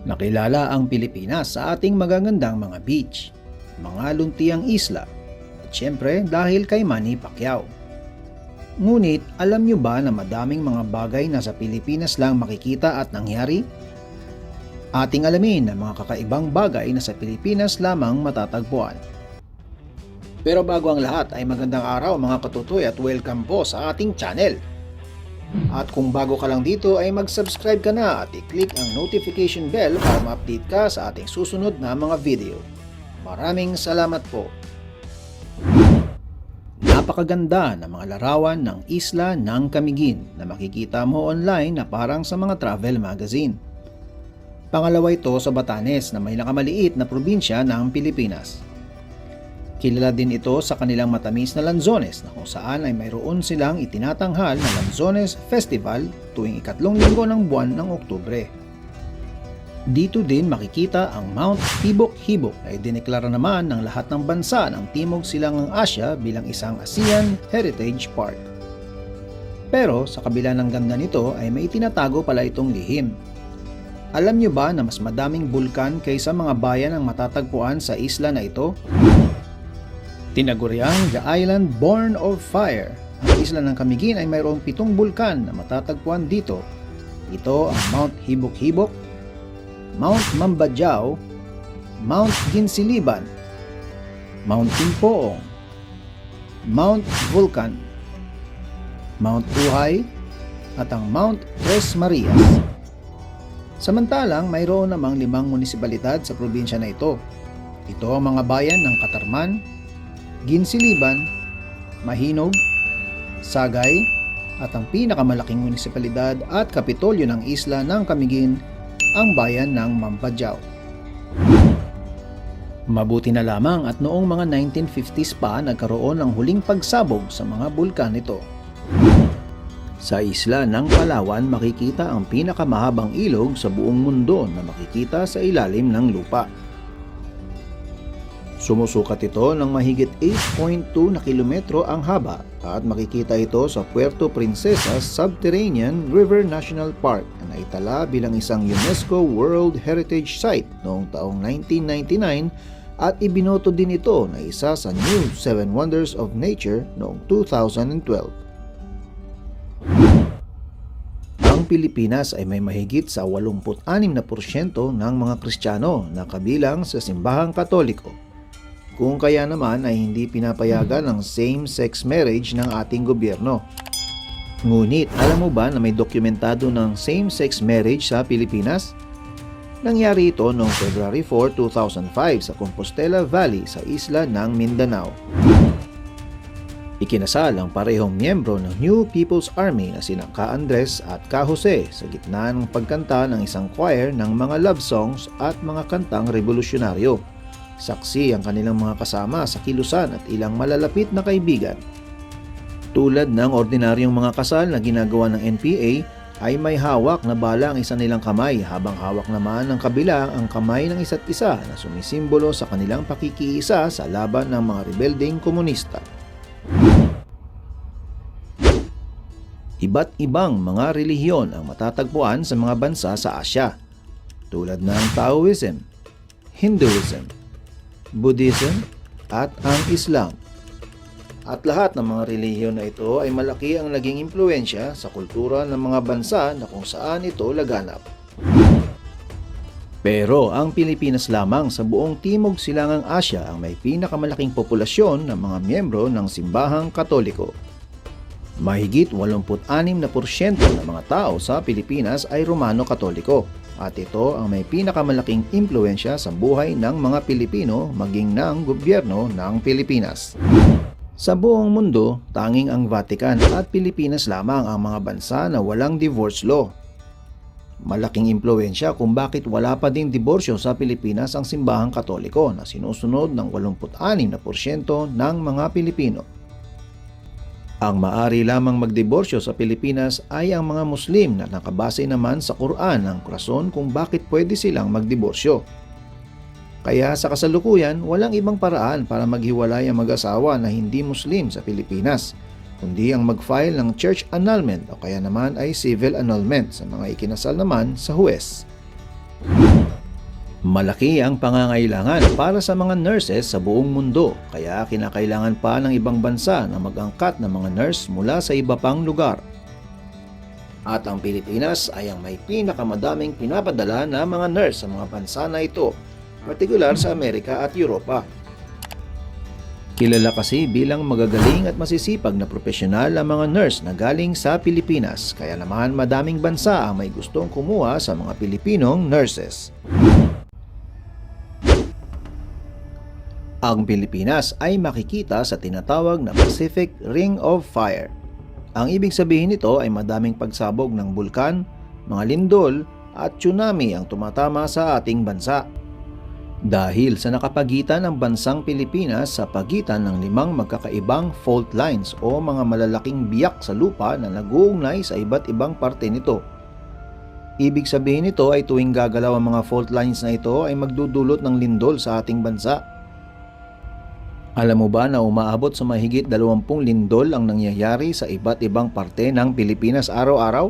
Nakilala ang Pilipinas sa ating magagandang mga beach, mga luntiang isla, at syempre dahil kay Manny Pacquiao. Ngunit alam nyo ba na madaming mga bagay na sa Pilipinas lang makikita at nangyari? Ating alamin na mga kakaibang bagay na sa Pilipinas lamang matatagpuan. Pero bago ang lahat ay magandang araw mga katutoy at welcome po sa ating channel. At kung bago ka lang dito ay mag-subscribe ka na at i-click ang notification bell para ma-update ka sa ating susunod na mga video. Maraming salamat po. Napakaganda ng mga larawan ng isla ng Camiguin na makikita mo online na parang sa mga travel magazine. Pangalawa ito sa Batanes na may nakamaliit na probinsya ng Pilipinas. Kilala din ito sa kanilang matamis na lanzones na kung saan ay mayroon silang itinatanghal na Lanzones Festival tuwing ikatlong linggo ng buwan ng Oktubre. Dito din makikita ang Mount Hibok-Hibok na idineklara naman ng lahat ng bansa ng Timog Silangang Asya bilang isang ASEAN Heritage Park. Pero sa kabila ng ganda nito ay may tinatago pala itong lihim. Alam nyo ba na mas madaming bulkan kaysa mga bayan ang matatagpuan sa isla na ito? Tinaguriang The Island Born of Fire. Ang isla ng Camiguin ay mayroong pitong bulkan na matatagpuan dito. Ito ang Mount Hibok-Hibok, Mount Mambadjao, Mount Ginsiliban, Mount Timpoong, Mount Vulcan, Mount Uhay, at ang Mount Tres Marias. Samantalang mayroon namang limang munisipalidad sa probinsya na ito. Ito ang mga bayan ng Katarman, Ginsiliban, Mahinog, Sagay, at ang pinakamalaking munisipalidad at kapitolyo ng isla ng Camiguin, ang bayan ng Mampadjao. Mabuti na lamang at noong mga 1950s pa nagkaroon ng huling pagsabog sa mga bulkan nito. Sa isla ng Palawan makikita ang pinakamahabang ilog sa buong mundo na makikita sa ilalim ng lupa. Sumusukat ito ng mahigit 8.2 na kilometro ang haba at makikita ito sa Puerto Princesa Subterranean River National Park na naitala bilang isang UNESCO World Heritage Site noong taong 1999 at ibinoto din ito na isa sa New 7 Wonders of Nature noong 2012. Ang Pilipinas ay may mahigit sa 86% ng mga Kristiyano na kabilang sa simbahang Katoliko. Kung kaya naman ay hindi pinapayagan ang same-sex marriage ng ating gobyerno. Ngunit alam mo ba na may dokumentado ng same-sex marriage sa Pilipinas? Nangyari ito noong February 4, 2005 sa Compostela Valley sa isla ng Mindanao. Ikinasal ang parehong miyembro ng New People's Army na sina Ka Andres at Ka Jose sa gitna ng pagkanta ng isang choir ng mga love songs at mga kantang revolusyonaryo. Saksi ang kanilang mga kasama sa kilusan at ilang malalapit na kaibigan. Tulad ng ordinaryong mga kasal na ginagawa ng NPA, ay may hawak na bala ang isa nilang kamay habang hawak naman ng kabila ang kamay ng isa't isa na sumisimbolo sa kanilang pakikiisa sa laban ng mga rebelding komunista. Iba't ibang mga relihiyon ang matatagpuan sa mga bansa sa Asya, tulad ng Taoism, Hinduism, Buddhism, at ang Islam. At lahat ng mga relihiyon na ito ay malaki ang naging impluensya sa kultura ng mga bansa na kung saan ito laganap. Pero ang Pilipinas lamang sa buong Timog Silangang Asya ang may pinakamalaking populasyon ng mga miyembro ng simbahang katoliko. Mahigit 86% na porsyento ng mga tao sa Pilipinas ay Romano-Katoliko at ito ang may pinakamalaking impluensya sa buhay ng mga Pilipino maging ng gobyerno ng Pilipinas. Sa buong mundo, tanging ang Vatican at Pilipinas lamang ang mga bansa na walang divorce law. Malaking impluensya kung bakit wala pa ding diborsyo sa Pilipinas ang simbahang katoliko na sinusunod ng 86% ng mga Pilipino. Ang maari lamang magdiborsyo sa Pilipinas ay ang mga Muslim na nakabase naman sa Quran ang rason kung bakit pwede silang magdiborsyo. Kaya sa kasalukuyan, walang ibang paraan para maghiwalay ang mag-asawa na hindi Muslim sa Pilipinas, kundi ang mag-file ng church annulment o kaya naman ay civil annulment sa mga ikinasal naman sa huwes. Malaki ang pangangailangan para sa mga nurses sa buong mundo kaya kinakailangan pa ng ibang bansa na mag-angkat ng mga nurse mula sa iba pang lugar. At ang Pilipinas ay ang may pinakamadaming pinapadala na mga nurse sa mga bansa na ito, partikular sa Amerika at Europa. Kilala kasi bilang magagaling at masisipag na profesional ang mga nurse na galing sa Pilipinas, kaya naman madaming bansa ang may gustong kumuha sa mga Pilipinong nurses. Ang Pilipinas ay makikita sa tinatawag na Pacific Ring of Fire. Ang ibig sabihin nito ay madaming pagsabog ng bulkan, mga lindol at tsunami ang tumatama sa ating bansa. Dahil sa nakapagitan ng bansang Pilipinas sa pagitan ng limang magkakaibang fault lines o mga malalaking biyak sa lupa na nag-uugnay sa iba't ibang parte nito. Ibig sabihin nito ay tuwing gagalaw ang mga fault lines na ito ay magdudulot ng lindol sa ating bansa. Alam mo ba na umaabot sa mahigit 20 lindol ang nangyayari sa iba't ibang parte ng Pilipinas araw-araw?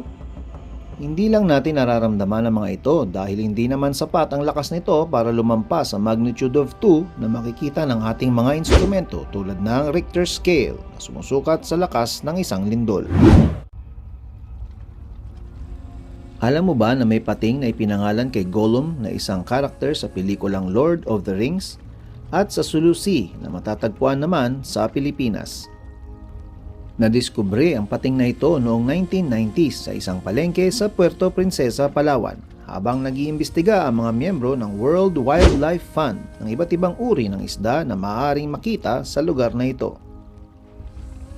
Hindi lang natin nararamdaman ang mga ito dahil hindi naman sapat ang lakas nito para lumampas sa magnitude of 2 na makikita ng ating mga instrumento tulad ng Richter scale na sumusukat sa lakas ng isang lindol. Alam mo ba na may pating na ipinangalan kay Gollum na isang karakter sa pelikulang Lord of the Rings? At sa Sulu Sea na matatagpuan naman sa Pilipinas. Nadiskubre ang pating na ito noong 1990s sa isang palengke sa Puerto Princesa, Palawan habang nag-iimbestiga ang mga miyembro ng World Wildlife Fund ng iba't ibang uri ng isda na maaaring makita sa lugar na ito.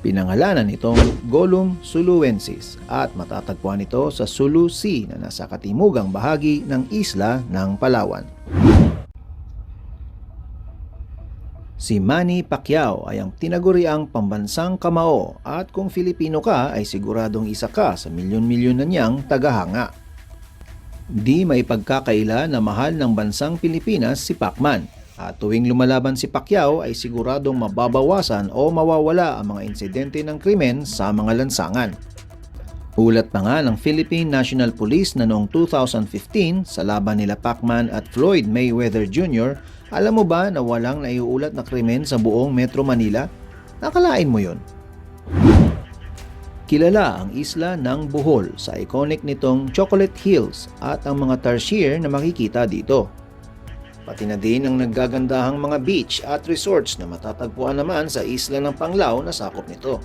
Pinangalanan itong Golum suluensis at matatagpuan ito sa Sulu Sea na nasa katimugang bahagi ng isla ng Palawan. Si Manny Pacquiao ay ang tinaguriang pambansang kamao at kung Filipino ka ay siguradong isa ka sa milyon-milyon na niyang tagahanga. Di may pagkakaila na mahal ng bansang Pilipinas si Pacman at tuwing lumalaban si Pacquiao ay siguradong mababawasan o mawawala ang mga insidente ng krimen sa mga lansangan. Ulat pa nga ng Philippine National Police na noong 2015 sa laban nila Pacman at Floyd Mayweather Jr., alam mo ba na walang naiuulat na krimen sa buong Metro Manila? Nakalain mo yon. Kilala ang isla ng Bohol sa iconic nitong Chocolate Hills at ang mga tarsier na makikita dito. Pati na din ang naggagandahang mga beach at resorts na matatagpuan naman sa isla ng Panglao na sakop nito.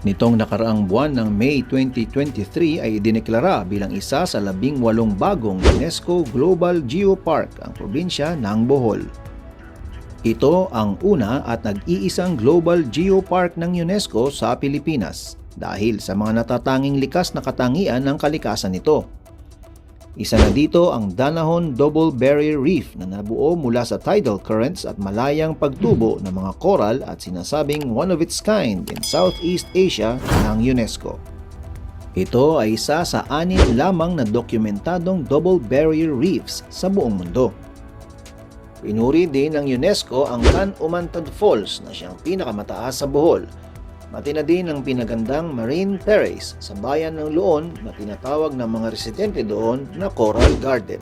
Nitong nakaraang buwan ng May 2023 ay idineklara bilang isa sa labing walong bagong UNESCO Global Geopark ang probinsya ng Bohol. Ito ang una at nag-iisang Global Geopark ng UNESCO sa Pilipinas dahil sa mga natatanging likas na katangian ng kalikasan nito. Isa na dito ang Danahon Double Barrier Reef na nabuo mula sa tidal currents at malayang pagtubo ng mga coral at sinasabing one of its kind in Southeast Asia ng UNESCO. Ito ay isa sa anim lamang na dokumentadong double barrier reefs sa buong mundo. Pinuri din ng UNESCO ang Can Umantad Falls na siyang pinakamataas sa Bohol Matina din ang pinagandang Marine Terrace sa bayan ng Loon na tinatawag ng mga residente doon na Coral Garden.